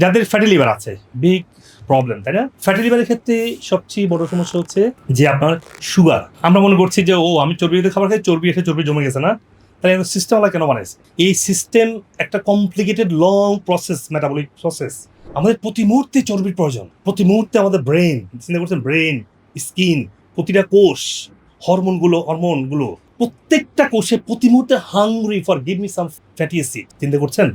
যাদের fatty liver আছে big problem তাই না? ফ্যাটি লিভারের ক্ষেত্রে সবচেয়ে বড় সমস্যা হচ্ছে যে আপনার সুগার আমরা মনে করছি যে, ও, আমি চর্বি খাবার খাই, চর্বি এসে চর্বি জমে গেছে না। তাহলে সিস্টেম আলা কেন বানাইছে? এই সিস্টেম একটা complicated long process metabolic process আমাদের প্রতি মুহূর্তে চর্বির প্রয়োজন। প্রতি মুহূর্তে আমাদের ব্রেন চিন্তা করছেন ব্রেন স্কিন প্রতিটা কোষ হরমোনগুলো হরমোনগুলো প্রত্যেকটা কোষে প্রতি মুহূর্তে hungry for give me some fatty acid চিন্তা করছেন?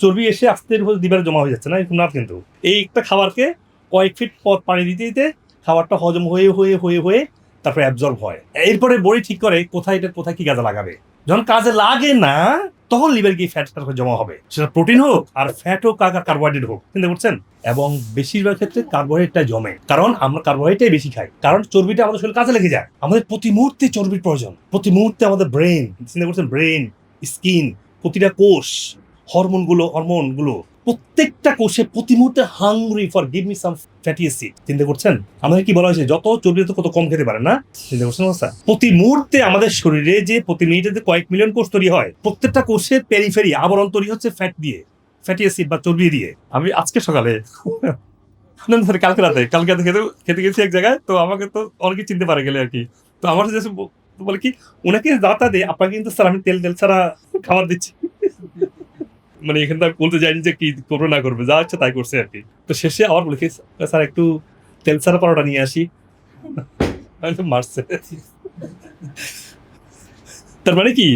চর্বি এসে আস্তে দিবারে জমা হয়ে যাচ্ছে না, এরকম না কিন্তু। এই একটা খাবারকে কয়েক ফিট পর পানি দিতে দিতে খাবারটা হজম হয়ে হয়ে হয়ে হয়ে তারপরে অ্যাবজর্ব হয়। এরপরে বডি ঠিক করে কোথায় এটা, কোথায় কি কাজে লাগাবে। যখন কাজে লাগে না, তখন লিভার গিয়ে ফ্যাট জমা হবে। সেটা প্রোটিন হোক আর ফ্যাট হোক আর কার্বোহাইড্রেট হোক, চিন্তা করছেন? এবং বেশিরভাগ ক্ষেত্রে কার্বোহাইড্রেটটা জমে। কারণ আমরা কার্বোহাইড্রেটটাই বেশি খাই। কারণ চর্বিটা আমাদের শরীরে কাজে লেগে যায়। আমাদের প্রতি মুহূর্তে চর্বির প্রয়োজন। প্রতি মুহূর্তে আমাদের ব্রেন চিন্তা করছেন? ব্রেন স্কিন প্রতিটা কোষ হরমোনগুলো হরমোনগুলো প্রত্যেকটা কোষে প্রতি মুহূর্তে hungry for give me some fatty acid চিন্তা করছেন? আমাদের কি বলা হয়েছে? যত চর্বি তত কম খেতে পারে না? চিন্তা করছেন অবস্থা? প্রতি মুহূর্তে আমাদের শরীরে যে প্রতি মিনিটে কয়েক মিলিয়ন কোষ তৈরি হয় প্রত্যেকটা কোষের পেরিফেরি আবরণ তৈরি হচ্ছে ফ্যাট দিয়ে ফ্যাটি অ্যাসিড বা চর্বি দিয়ে। আমি আজকে সকালে না, sorry, কালকে রাতে কালকে রাতে খেতে খেতে গেছি এক জায়গায় তো আমাকে তো অনেকে চিনতে পারে গেলে আর কি। তো আমার বলে কি ওনাকে দাতা দে আপনাকে কিন্তু স্যার আমি তেল তেল ছাড়া খাবার দিচ্ছি। মানে এখানে আমি বলতে যাইনি যে কি করবে, না করবে, যা হচ্ছে তাই করছে আর কি। তো শেষে আবার বলে স্যার, একটু তেল ছাড়া পরোটা নিয়ে আসি। মারছে। তার মানে কি,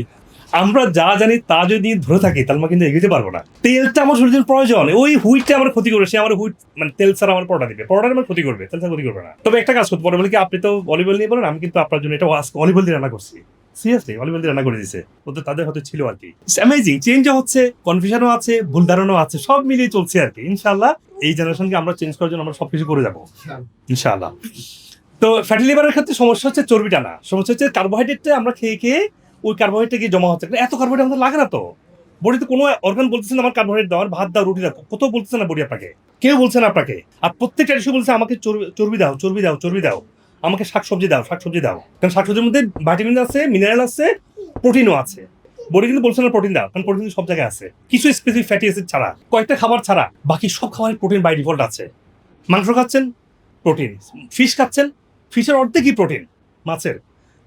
আমরা যা জানি তা যদি ধরে থাকি, তাহলে আমরা কিন্তু এগিয়ে পারব না। তেলটা আমার শরীরের প্রয়োজন, ওই হুইটটা আমার ক্ষতি করবে, সে আমার হুইট মানে তেল ছাড়া আমার পরোটা দিবে। পরোটা আমার ক্ষতি করবে, তেল ছাড়া ক্ষতি করবে না। তবে একটা কাজ করতে পারে বলে কি, আপনি তো অলিভ নিয়ে বলেন, আমি কিন্তু আপনার জন্য এটা অলিভ দিয়ে রান্না করছি। সিরিয়াসলি অলিভ রান্না করে দিয়েছে ওদের তাদের হয়তো ছিল আর কি। অ্যামেজিং চেঞ্জও হচ্ছে কনফিউশনও আছে ভুল ধারণাও আছে সব মিলিয়ে চলছে আর কি। ইনশাআল্লাহ এই জেনারেশনকে আমরা চেঞ্জ করার জন্য আমরা সবকিছু করে যাব। ইনশাআল্লাহ। তো ফ্যাটি লিভারের ক্ষেত্রে সমস্যা হচ্ছে চর্বিটা না। সমস্যা হচ্ছে কার্বোহাইড্রেটটা আমরা খেয়ে খেয়ে ওই কার্বোহাইড্রেট গিয়ে জমা হচ্ছে। এত কার্বোহাইড্রেট আমাদের লাগে না তো। বডিতে কোনো অর্গান বলতেছে না আমার কার্বোহাইড্রেট দাও ভাত দাও রুটি দাও কোথাও বলতেছে না বডি আপনাকে। কেউ বলছে না আপনাকে। আর প্রত্যেকটা টিস্যু বলছে আমাকে চর্বি- চর্বি দাও চর্বি দাও চর্বি দাও। আমাকে শাকসবজি দাও শাকসবজি দাও। কারণ শাকসবজির মধ্যে ভাইটামিন আছে মিনারেল আছে প্রোটিনও আছে। বডি কিন্তু বলছে না প্রোটিন দাও, কারণ প্রোটিন সব জায়গায় আছে। কিছু স্পেসিফিক ফ্যাটি অ্যাসিড ছাড়া, কয়েকটা খাবার ছাড়া, বাকি সব খাবারের প্রোটিন বাই ডিফল্ট আছে। মাংস খাচ্ছেন প্রোটিন ফিশ খাচ্ছেন ফিশের অর্ধেকই প্রোটিন মাছের।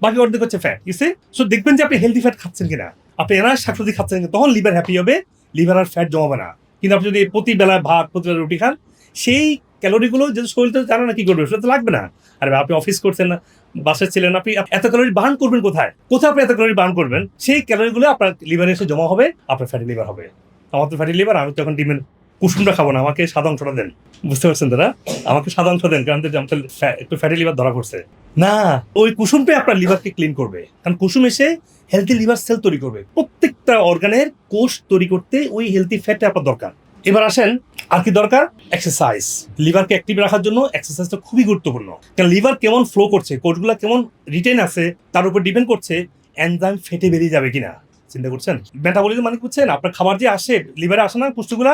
বাকি অর্ধেক হচ্ছে ফ্যাট ইসে সো দেখবেন যে আপনি হেলদি ফ্যাট খাচ্ছেন কিনা। আপনি এনার শাকসবজি খাচ্ছেন তখন লিভার হ্যাপি হবে লিভার আর ফ্যাট জমাবে না। কিন্তু আপনি যদি প্রতি বেলা ভাত প্রতি বেলা রুটি খান, সেই ক্যালোরিগুলো যদি শরীরটা জানো না কি করবে, সেটা তো লাগবে না। আর আপনি অফিস করছেন না, বাসায় ছিলেন, আপনি এত ক্যালোরি বার্ন করবেন কোথায়? কোথায় আপনি এত ক্যালোরি বার্ন করবেন? সেই ক্যালোরিগুলো আপনার লিভারে এসে জমা হবে, আপনার ফ্যাটি লিভার হবে। আমার তো ফ্যাটি লিভার আমি তখন ডিমের কুসুমটা খাব না, আমাকে সাদা অংশটা দেন। বুঝতে পারছেন দাদা আমাকে সাদা অংশ দেন, কারণ একটু ফ্যাটি লিভার ধরা পড়ছে। না, ওই কুসুমটাই আপনার লিভারকে ক্লিন করবে। কারণ কুসুম এসে হেলদি লিভার সেল তৈরি করবে। প্রত্যেকটা অর্গানের কোষ তৈরি করতে ওই হেলদি ফ্যাটটা আপনার দরকার। এবার আসেন, আর কি দরকার? এক্সারসাইজ লিভারকে অ্যাক্টিভ রাখার জন্য এক্সারসাইজটা খুবই গুরুত্বপূর্ণ। কারণ লিভার কেমন ফ্লো করছে, কোষগুলো কেমন রিটেন আছে, তার উপর ডিপেন্ড করছে এনজাইম ফেটে বেরিয়ে যাবে কিনা। চিন্তা করছেন? মেটাবলিজম মানে বুঝছেন? আপনার খাবার যে আসে লিভারে আসে না পুষ্টিগুলা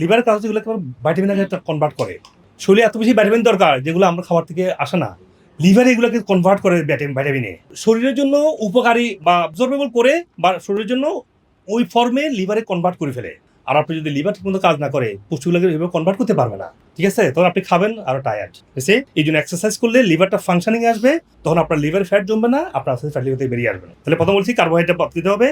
লিভারের কাজ হচ্ছে এগুলো ভাইটামিন কনভার্ট করে। শরীরে এত বেশি ভিটামিন দরকার, যেগুলো আমরা খাবার থেকে আসে না। লিভার এগুলোকে কনভার্ট করে ভিটামিনে শরীরের জন্য উপকারী বা অবজর্ভেবল করে, বা শরীরের জন্য ওই ফর্মে লিভারে কনভার্ট করে ফেলে। আর আপনি যদি লিভার ঠিকমতো কাজ না করে, পুষ্টিগুলোকে এভাবে কনভার্ট করতে পারবে না। ঠিক আছে? তখন আপনি খাবেন আরও টায়ার্ড ঠিক এই জন্য এক্সারসাইজ করলে লিভারটা ফাংশনিং আসবে, তখন আপনার লিভার ফ্যাট জমবে না, আপনার আস্তে ফ্যাট লিভার বেরিয়ে আসবে না। তাহলে প্রথম বলছি কার্বোহাইড্রেট দিতে হবে।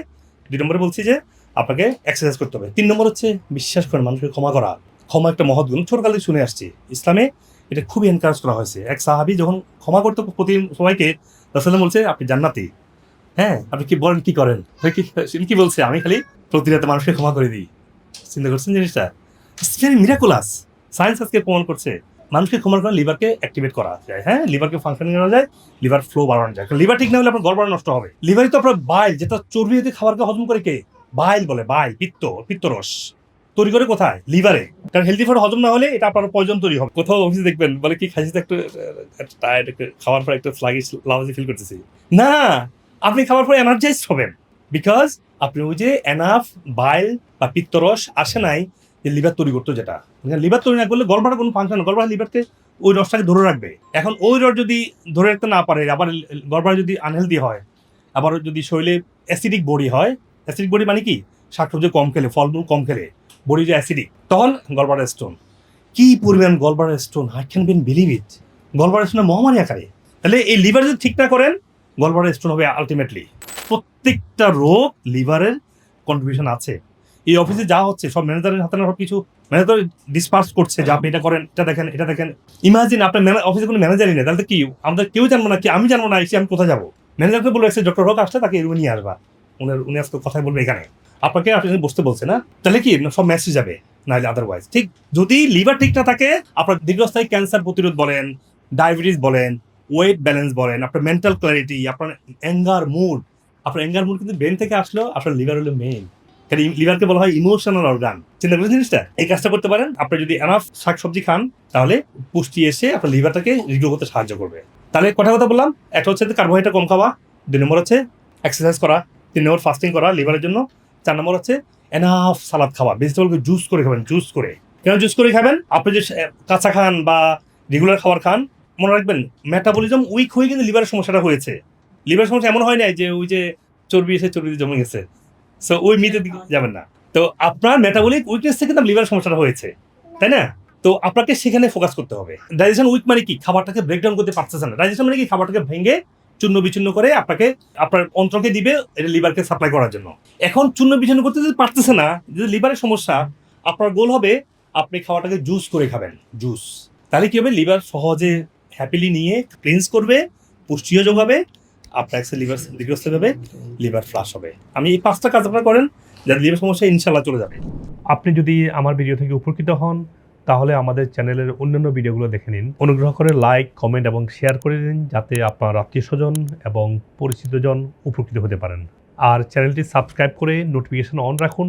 দুই নম্বরে বলছি যে আপনাকে এক্সারসাইজ করতে হবে। তিন নম্বর হচ্ছে বিশ্বাস করেন, মানুষকে ক্ষমা করা। ক্ষমা একটা মহৎ গুণ। ছোটকাল শুনে আসছি। ইসলামে এটা খুবই এনকারেজ করা হয়েছে। এক সাহাবি যখন ক্ষমা করতে প্রতি সবাইকে, রাসূলুল্লাহ বলছে, আপনি জান্নাতি। হ্যাঁ? আপনি কি বলেন, কি করেন? কি বলছে? আমি খালি প্রতি রাতে মানুষকে ক্ষমা করে দিই। চিন্তা করছেন জিনিসটা? ভেরি মিরাকুলাস সায়েন্স আজকে প্রমাণ করছে। মানুষকে ক্ষমা করা লিভারকে অ্যাক্টিভেট করা যায়। হ্যাঁ? লিভারকে ফাংশন করা যায় লিভার ফ্লো বাড়ানো যায়। লিভার ঠিক না হলে আপনার গড়বড় নষ্ট হবে। লিভারই তো আপনার বাইল যেটা চর্বি যদি খাবারকে হজম করে কে? বাইল বলে বাই পিত্ত, পিত্তরস। তৈরি করে কোথায়? লিভারে কারণ হেলদি ফুড হজম না হলে এটা আপনার পয়জন তৈরি হবে। কোথাও অফিসে দেখবেন, বলে কি, খাইছে একটু টায়ার্ড খাওয়ার পর একটু স্লাগিশ লাউজি ফিল করতেছি। না! আপনি খাওয়ার পর এনার্জাইজ হবেন। বিকজ আপনি ওই যে এনাফ বাইল বা পিত্তরস আসে নাই, যে লিভার তৈরি করতো যেটা। লিভার তৈরি না করলে গলবাটা কোনো ফাংশন গলবার লিভারকে ওই রসটাকে ধরে রাখবে। এখন ওই রস যদি ধরে রাখতে না পারে, আবার গলবার যদি আনহেলদি হয়, আবার যদি শরীরে অ্যাসিডিক বডি হয় অ্যাসিডিক বডি মানে কি? শাকসবজি কম খেলে, ফলমূল কম খেলে বডি যে অ্যাসিডিক তখন গলবার স্টোন কি পরিমাণ gallbladder stone high can been believe it gallbladder স্টোনের মহামারী আকারে। তাহলে এই লিভার যদি ঠিক না করেন গলবার স্টোন হবে আলটিমেটলি প্রত্যেকটা রোগ লিভারের কন্ট্রিবিউশন আছে। এই অফিসে যা হচ্ছে, সব ম্যানেজারের হাতে না সব কিছু ম্যানেজার ডিসপার্স করছে, যে আপনি এটা করেন, এটা দেখেন এটা দেখেন। ইমাজিন আপনার অফিসে কোনো ম্যানেজারই নেই, তাহলে কি? আমাদের কেউ জানব না, কি আমি জানব না, এসে আমি কোথায় যাব? ম্যানেজারকে বলে এসে ডক্টর রোগ আসলে তাকে রুমে নিয়ে আসবা। উনার, উনি আজকে কথাই বলবে এখানে। আপনাকে আপনি বসতে বলছে না। তাহলে কি? সব মেসেজ যাবে, নাহলে আদারওয়াইজ ঠিক যদি লিভার ঠিক না থাকে, আপনার দীর্ঘস্থায়ী ক্যান্সার প্রতিরোধ বলেন ডায়াবেটিস বলেন ওয়েট ব্যালেন্স বলেন, আপনার মেন্টাল ক্ল্যারিটি আপনার অ্যাঙ্গার মুড আপনার অ্যাঙ্গার মুড কিন্তু ব্রেন থেকে আসলো, আপনার লিভার হলো মেইন কারণ লিভারকে বলা হয় ইমোশনাল অর্গান চিন্তা করেছেন জিনিসটা? এই কাজটা করতে পারেন, আপনি যদি এনাফ শাকসবজি খান, তাহলে পুষ্টি এসে আপনার লিভারটাকে রিগ্রো করতে সাহায্য করবে। তাহলে কথা কথা বললাম? একটা হচ্ছে কার্বোহাইড্রেট কম খাওয়া, দুই নম্বর হচ্ছে এক্সারসাইজ করা, তিন নম্বর ফাস্টিং করা লিভারের জন্য, চার নম্বর হচ্ছে এনাফ সালাদ খাওয়া ভেজিটেবলকে জুস করে খাবেন জুস করে। কেন জুস করে খাবেন? আপনি যে কাঁচা খান বা রেগুলার খাবার খান মনে রাখবেন মেটাবলিজম উইক হয়ে কিন্তু লিভারের সমস্যাটা হয়েছে। লিভারের সমস্যা এমন হয় নাই যে ওই যে চর্বি এসে চর্বি জমে গেছে। সো ওই মিতে যাবেন না। তো আপনার মেটাবলিক উইকনেস থেকে আপনার লিভার সমস্যাটা হয়েছে তাই না? তো আপনাকে সেখানে ফোকাস করতে হবে। ডাইজেশন উইক মানে কি? খাবারটাকে ব্রেকডাউন করতে পারতেছে না। ডাইজেশন মানে কি? খাবারটাকে ভেঙে চূর্ণ বিচূর্ণ করে আপনাকে আপনার অন্ত্রকে দিবে এটা লিভারকে সাপ্লাই করার জন্য। এখন চূর্ণ বিচূর্ণ করতে যদি পারতেছে না যদি লিভারের সমস্যা আপনার গোল হবে আপনি খাবারটাকে জুস করে খাবেন। জুস তাহলে কি হবে? লিভার সহজে হ্যাপিলি নিয়ে ক্লিনস করবে, পুষ্টিও যোগাবে, আপনার এক্সে লিভার দীর্ঘস্থায়ী হবে লিভার ফ্লাশ হবে। আমি এই পাঁচটা কাজ আপনারা করেন যাতে লিভার সমস্যা ইনশাল্লাহ চলে যাবে। আপনি যদি আমার ভিডিও থেকে উপকৃত হন, তাহলে আমাদের চ্যানেলের অন্যান্য ভিডিওগুলো দেখে নিন। অনুগ্রহ করে লাইক কমেন্ট এবং শেয়ার করে দিন, যাতে আপনার আত্মীয় স্বজন এবং পরিচিতজন উপকৃত হতে পারেন। আর চ্যানেলটি সাবস্ক্রাইব করে নোটিফিকেশন অন রাখুন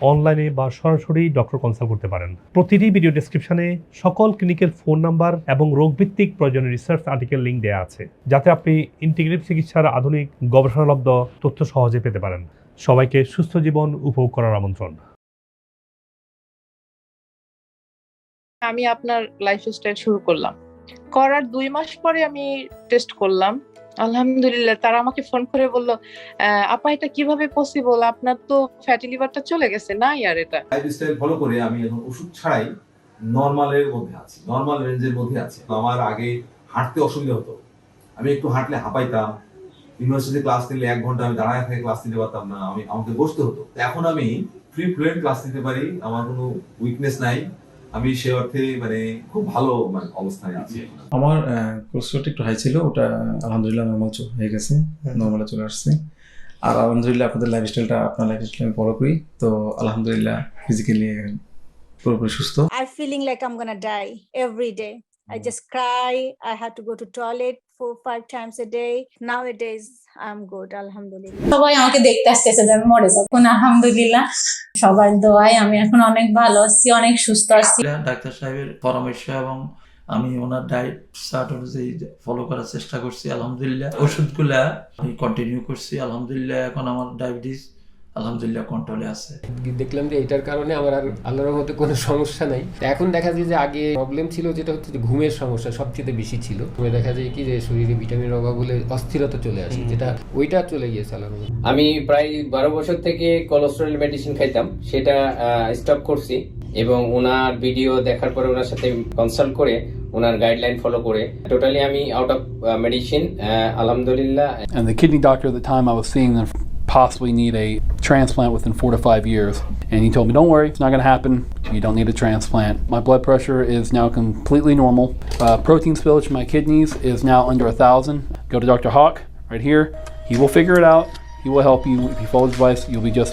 অনলাইনে বা সরাসরি ডক্টর কনসাল্ট করতে পারেন। প্রতিটি ভিডিও ডেসক্রিপশনে সকল ক্লিনিকের ফোন নাম্বার এবং রোগভিত্তিক প্রয়োজনীয় রিসার্চ আর্টিকেল লিঙ্ক দেওয়া আছে, যাতে আপনি ইন্টিগ্রেটিভ চিকিৎসার আধুনিক, গবেষণালব্ধ তথ্য সহজে পেতে পারেন। সবাইকে সুস্থ জীবন উপভোগ করার আমন্ত্রণ। আমি আপনার লাইফস্টাইল শুরু করলাম। করার দুই মাস পরে আমি টেস্ট করলাম। আলহামদুলিল্লাহ, তারা আমাকে ফোন করে বলল আপা, এটা কীভাবে পসিবল আপনার তো ফ্যাটি লিভারটা চলে গেছে না আর এটা? লাইফস্টাইল ফলো করে আমি এখন ওষুধ ছাড়াই নর্মালের মধ্যে আছি নর্মাল রেঞ্জের মধ্যে আছি। আমার আগে হাঁটতে অসুবিধা হতো। আমি একটু হাঁটলে হাঁপাইতাম ইউনিভার্সিটি ক্লাস নিলে এক ঘণ্টা আমি দাঁড়ায় থেকে ক্লাস নিতে পারতাম না, আমি, আমাকে বসতে হতো। এখন আমি ফ্রি ফ্লুয়েন্ট ক্লাস নিতে পারি, আমার কোনো উইকনেস নাই। আমি সে অর্থে মানে খুব ভালো মানে অবস্থায় আছি। আমার কোলেস্ট্রলটা একটু হাই ছিল ওটা আলহামদুলিল্লাহ নর্মাল হয়ে গেছে নর্মালে চলে আসছে। আর আলহামদুলিল্লাহ আপনাদের লাইফ স্টাইলটা আপনার লাইফস্টাইল আমি ফলো করি তো আলহামদুলিল্লাহ ফিজিক্যালি পুরোপুরি সুস্থ। I feeling like I am gonna die every day. I just cry. I had to go to toilet four five times a day. Nowadays, I'm good. Alhamdulillah. সবাই আমাকে দেখতে আসতেছে যে আমি মরে যাব এখন আলহামদুলিল্লাহ সবার দোয়ায় আমি এখন অনেক ভালো আছি অনেক সুস্থ আছি ডাক্তার সাহেবের পরামর্শ এবং আমি ওনার ডায়েট চার্ট অনুযায়ী ফলো করার চেষ্টা করছি আলহামদুলিল্লাহ ওষুধগুলা আমি কন্টিনিউ করছি আলহামদুলিল্লাহ এখন আমার ডায়াবেটিস আলহামদুলিল্লাহ কন্ট্রোলে আছে। দেখলাম যে এটার কারণে আমার আর আল্লাহর মধ্যে কোনো সমস্যা নাই। এখন দেখা যায় যে আগে প্রবলেম ছিল যেটা হচ্ছে যে ঘুমের সমস্যা সবচেয়ে বেশি ছিল। ঘুমে দেখা যায় কি যে শরীরে ভিটামিন অভাব হলে অস্থিরতা চলে আসে যেটা ওইটা চলে গিয়েছে আল্লাহর আমি প্রায় বারো বছর থেকে কোলেস্টেরল মেডিসিন খাইতাম সেটা স্টপ করছি। এবং ওনার ভিডিও দেখার পরে ওনার সাথে কনসাল্ট করে ওনার গাইডলাইন ফলো করে টোটালি আমি আউট অফ মেডিসিন আলহামদুলিল্লাহ। And the kidney doctor at the time, I was seeing them possibly need a transplant within four to five years. And he told me, don't worry, it's not going to happen. You don't need a transplant. My blood pressure is now completely normal. Uh, protein spillage in my kidneys is now under a thousand. Go to Dr. Hawk right here. He will figure it out. He will help you. If you follow his advice, you'll be just fine.